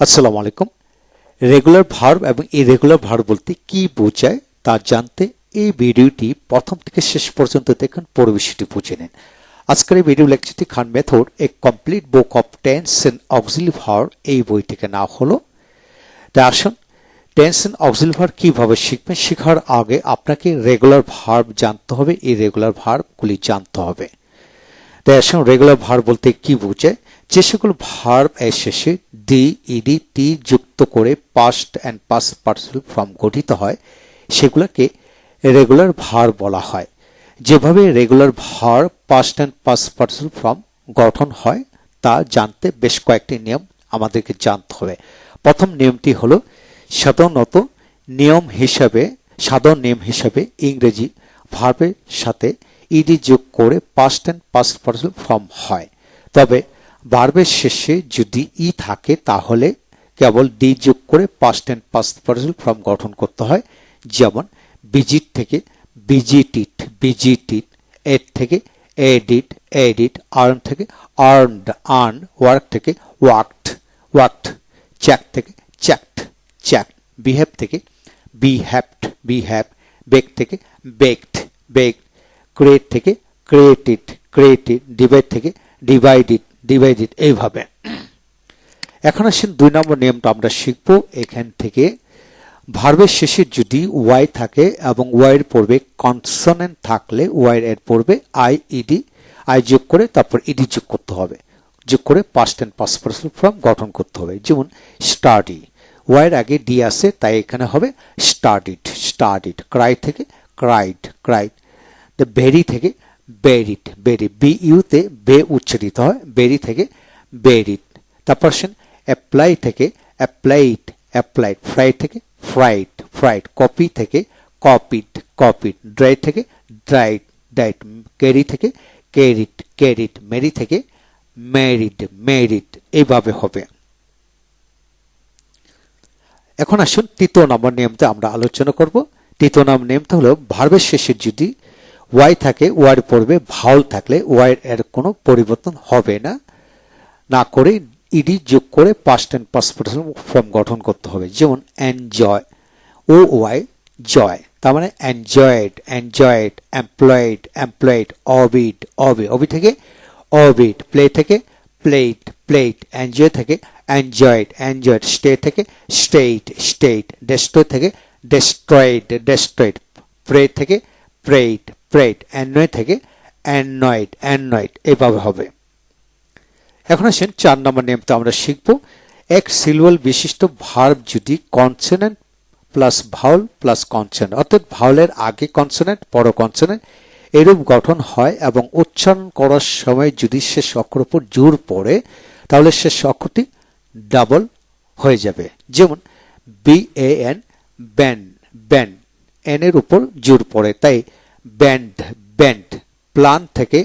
আসসালামু আলাইকুম। Regular verb এবং ইরেগুলার ভার্ব বলতে কি বোঝায় তা জানতে এই ভিডিওটি প্রথম থেকে শেষ পর্যন্ত দেখুন, পরে বিষয়টি বুঝে নিন। আজকের এই ভিডিও লেকচারটি Khan method, a complete book of tense and auxiliary verb এই বই থেকে না হলো। তাই আসুন, টেন্স এন্ড অক্সিলি ভার্ব কীভাবে শিখবেন, শেখার আগে আপনাকে রেগুলার ভার্ব জানতে হবে এই রেগুলার ভার্বগুলি জানতে হবে। তাই আসুন রেগুলার ভার বলতে কি বোঝায় যে সকল ভার্ব এর শেষে ডি ইডি টি যুক্ত করে past and past participle form গঠিত হয়, সেগুলোকে রেগুলার ভার বলা হয়। যেভাবে regular verb past and past participle form গঠন হয়, তা জানতে বেশ কয়েকটি নিয়ম আমাদেরকে জানতে হবে। প্রথম নিয়মটি হলো সাধারণত নিয়ম হিসাবে, সাধারণ নিয়ম হিসাবে ইংরেজি ভার্বের সাথে ইডি যোগ করে past and past participle form হয়। তবে ভার্বের শেষে যদি ই থাকে, তাহলে কেবল ডি যোগ করে past and past participle form গঠন করতে হয়। যেমন বিজিট থেকে বিজিটিট বিজিটিট এর থেকে এডিট এডিট আর্ন থেকে আর্নড আর্ন ওয়ার্ক থেকে ওয়ার্কড ওয়ার্কড চ্যাক থেকে চ্যাকড চ্যাক বিহেভ থেকে বিহ্যাপড বিহ্যাপ বেক থেকে বেকড বেকড ক্রিয়েট থেকে ক্রিয়েটেড ক্রিয়েটেড ডিভাইড থেকে ডিভাইডেড ডিভাইডেড এইভাবে। এখন আসেন দুই নম্বর নিয়মটা আমরা শিখব। এখান থেকে ভার্বের শেষে যদি ওয়াই থাকে এবং ওয়াইয়ের পূর্বে কনসনেন্ট থাকলে ওয়াই এর পূর্বে আই ইডি আই যোগ করে তারপর ইডি যোগ করতে হবে। যোগ করে past and past participle form গঠন করতে হবে। যেমন স্টাডি ওয়াইয়ের আগে ডি আছে, তাই এখানে হবে স্টাডিড স্টাডিড ক্রাই থেকে ক্রাইড ক্রাইড ভেরি থেকে বেরিড বেরি বি ইউতে বে উচ্চারিত হয়, বেরি থেকে বেরিড তারপর আসেন অ্যাপ্লাই থেকে অ্যাপ্লাইড অ্যাপ্লাইড ফ্রাই থেকে ফ্রাইড ফ্রাইড, কপি থেকে কপিড কপিড ড্রাই থেকে ড্রাইড ডাইট ক্যারি থেকে ক্যারিড ক্যারিড মেরি থেকে ম্যারিড ম্যারিড এইভাবে হবে। এখন আসুন তৃতীয় নম্বর নিয়মটা আমরা আলোচনা করব। তৃতীয় নম্বর নিয়মটা হলো ভার্বের শেষে যদি ওয়াই থাকে ওয়ার পড়বে ভাউল থাকলে ওয়াই এর কোনো পরিবর্তন হবে না। না করে ইডি যোগ করে পাস্ট অ্যান্ড পাস্ট ফর্ম গঠন করতে হবে। যেমন এনজয় ও ওয়াই জয় তার মানে enjoyed enjoyed employed employed obeyed obey obey থেকে অবিড প্লে থেকে প্লেট প্লেট এনজয় থেকে এনজয়েড এনজয়েড স্টে থেকে স্টেট স্টেট ডেস্ট্রয় থেকে ডেস্ট্রয়েড ডেস্ট্রয়েড প্রে থেকে প্রেড প্রেড অ্যানয় থেকে অ্যানয়েড অ্যানয়েড এভাবে হবে। এখন আসেন চার নম্বর নিয়মটা আমরা শিখব। এক সিলওয়াল বিশিষ্ট ভার্ব যদি consonant plus vowel plus consonant অর্থাৎ ভাউলের আগে কনসোনেন্ট পর কনসোনেন্ট এরূপ গঠন হয় এবং উচ্চারণ করার সময় যদি শেষ অক্ষর উপর জোর পড়ে, তাহলে শেষ অক্ষরটি ডাবল হয়ে যাবে। যেমন B A N ban ban N এর উপর জোর পড়ে। তাই ব্যান্ড ব্যান্ড প্লান থেকে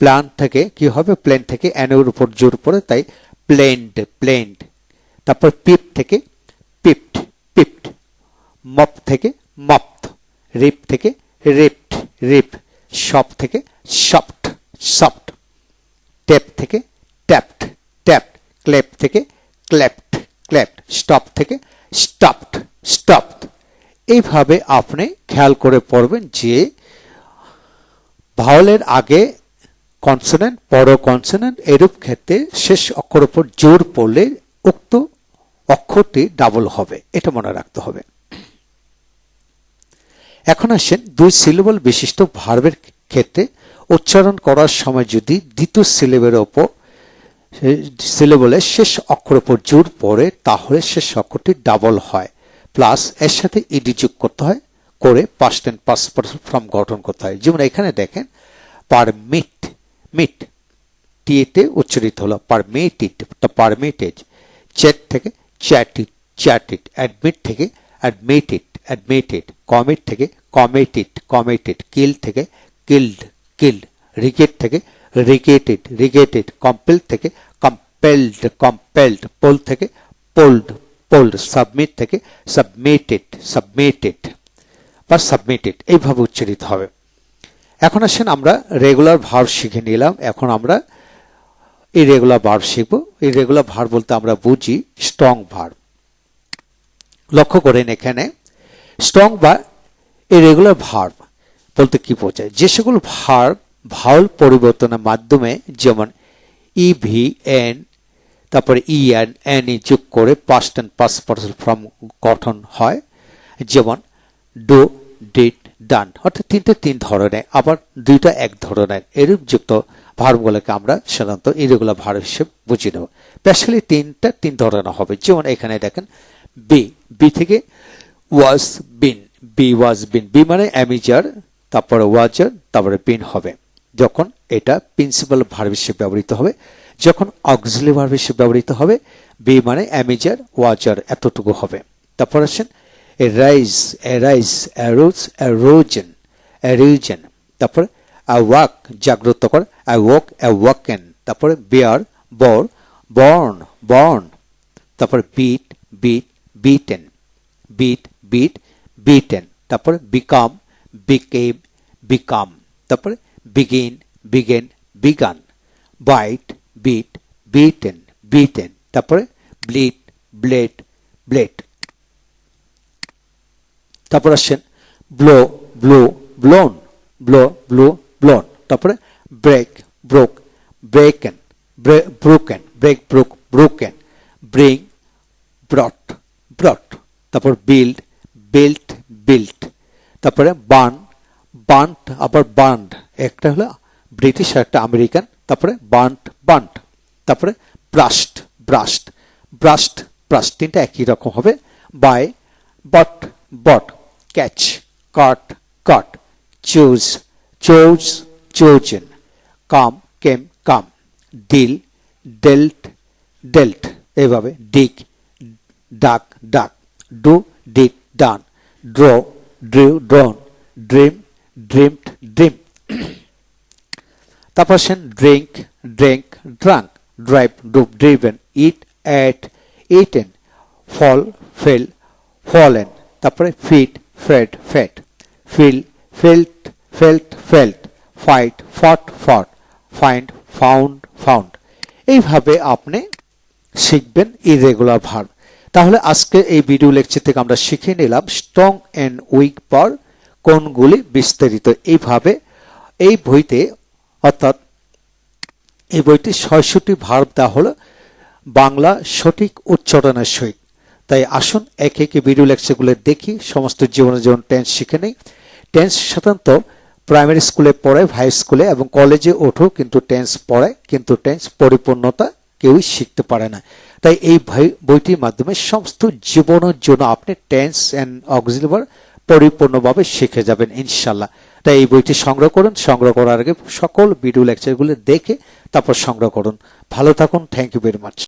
প্লান থেকে কি হবে? প্লেন থেকে এর উপর জোর পড়ে, তাই প্লেন্ড প্লেন্ড তারপর পিপ থেকে পিপড পিপড মপ থেকে মপড রিপ থেকে রিপড রিপ শপ থেকে সফট সফট টেপ থেকে ট্যাপড ট্যাপড ক্লেপ থেকে ক্ল্যাপড ক্ল্যাপড স্টপ থেকে স্টপড স্টপড এইভাবে আপনি খেয়াল করে পড়বেন যে ভাওলের আগে কনসোনেন্ট পর কনসোনেন্ট এরূপ ক্ষেত্রে শেষ অক্ষর উপর জোর পড়লে উক্ত অক্ষরটি ডাবল হবে। এটা মনে রাখতে হবে। এখন আসেন দুই সিলেবল বিশিষ্ট ভার্বের ক্ষেত্রে উচ্চারণ করার সময় যদি দ্বিতীয় সিলেবের ওপর সিলেবলের শেষ অক্ষর উপর জোর পড়ে, তাহলে শেষ অক্ষরটি ডাবল হয়। প্লাস এর সাথে ইডি যোগ করতে হয়, করে পাস্ট অ্যান্ড পাস্ট ফর্ম গঠন করতে হয়। যেমন এখানে দেখেন পারমিট মিট টিএতে উচ্চারিত হলো পারমিটেড পারমিটেড চ্যাট থেকে চ্যাটিড চ্যাটিড অ্যাডমিট থেকে অ্যাডমিটেড অ্যাডমিটেড কমিট থেকে কমিটেড কমিটেড কিল থেকে কিল্ড কিল্ড রিকেট থেকে রিকেটেড রিকেটেড কম্পেল থেকে কম্পেলড কম্পেলড পোল থেকে পোল্ড পোল্ড সাবমিট থেকে সাবমিটেড সাবমিটেড বা সাবমিটেড এইভাবে উচ্চারিত হবে। এখন আসেন আমরা রেগুলার ভার্ব শিখে নিলাম। এখন আমরা এই ইরেগুলার ভার্ব শিখব। ইরেগুলার ভার্ব বলতে আমরা বুঝি স্ট্রং ভার্ব লক্ষ্য করেন এখানে স্ট্রং বা ইরেগুলার ভার্ব বলতে কি বোঝায়? যে সকল ভার্ব ভাউল পরিবর্তনের মাধ্যমে যেমন ই ভি এন তারপরে ই এন এন ই যোগ করে past and past participle form গঠন হয়। যেমন ডো ডিড ডান অর্থাৎ তিনটে তিন ধরনের, আবার দুইটা এক ধরনের। এরূপ যুক্ত ভার্বগুলোকে আমরা সাধারণত ইরেগুলার ভার্ব হিসেবে বুঝে নেব। স্পেশালি তিনটা তিন ধরনের হবে। যেমন এখানে দেখেন বি বি থেকে was been be was been be মানে অ্যামিজার তারপরে ওয়াজার তারপরে বিন হবে। যখন এটা প্রিন্সিপাল ভার্ব হিসেবে ব্যবহৃত হবে, যখন অক্সিলি ভার্ব হিসেবে ব্যবহৃত হবে বি মানে অ্যামিজার ওয়াজার এতটুকু হবে। তারপর আসেন rise arise arose arisen তারপর ওয়াক জাগ্রত কর ওয়াক অ্যা ওয়াকেন তারপরে বেয়ার বর বর্ন বর্ন তারপর beat beat beaten beat beat beaten তারপর বিকাম বিকেম বিকাম তারপরে begin began begun bite bit bitten bitten তারপরে ব্লিট ব্লেড ব্লেড তারপর আসছেন blow blow blown blow blow blown তারপরে break broke broken broken break broke broken bring brought brought তারপর build built built তারপরে বান burnt, আবার burned. একটা হলো British, আর একটা আমেরিকান, তারপরে বান্ট বান্ট, তারপরে ব্রাস্ট ব্রাস্ট ব্রাস্ট ব্রাস্ট, তিনটা একই রকম হবে। Buy, bought bought, catch, caught caught, choose, chose, chosen, come, came, come, deal, dealt dealt, এভাবে dig, dug dug, do did done, draw, drew, drawn, dream dreamed dream তারপর আসেন drink drink drunk drive drove driven eat ate eaten fall fell fallen তারপরে feed fed fed feel felt felt felt fight fought fought find found found এইভাবে আপনি শিখবেন irregular verb তাহলে আজকে এই video lecture থেকে আমরা শিখে নিলাম স্ট্রং অ্যান্ড উইক পার কোনগুলি বিস্তারিত। এইভাবে এই বইতে, অর্থাৎ এই বইটি ছয়ষট্টি ভার্ব দেওয়া হলো বাংলা সঠিক উচ্চারণের সহিত। তাই আসুন একে একে ভিডিও লেকচারগুলো দেখি, সমস্ত জীবনের জীবন টেন্স শিখে নেই। টেন্স সাধারণত প্রাইমারি স্কুলে পড়ে হাই স্কুলে এবং কলেজে ওঠো কিন্তু টেন্স পড়ে, কিন্তু টেন্স পরিপূর্ণতা কেউই শিখতে পারে না। তাই এই বইটির মাধ্যমে সমস্ত জীবনের জন্য আপনি টেন্স অ্যান্ড অক্সিলিভার পরিপূর্ণভাবে শিখে যাবেন, ইনশাল্লাহ। তাই এই বইটি সংগ্রহ করুন। সংগ্রহ করার আগে সকল ভিডিও লেকচারগুলো দেখে তারপর সংগ্রহ করুন। ভালো থাকুন। Thank you very much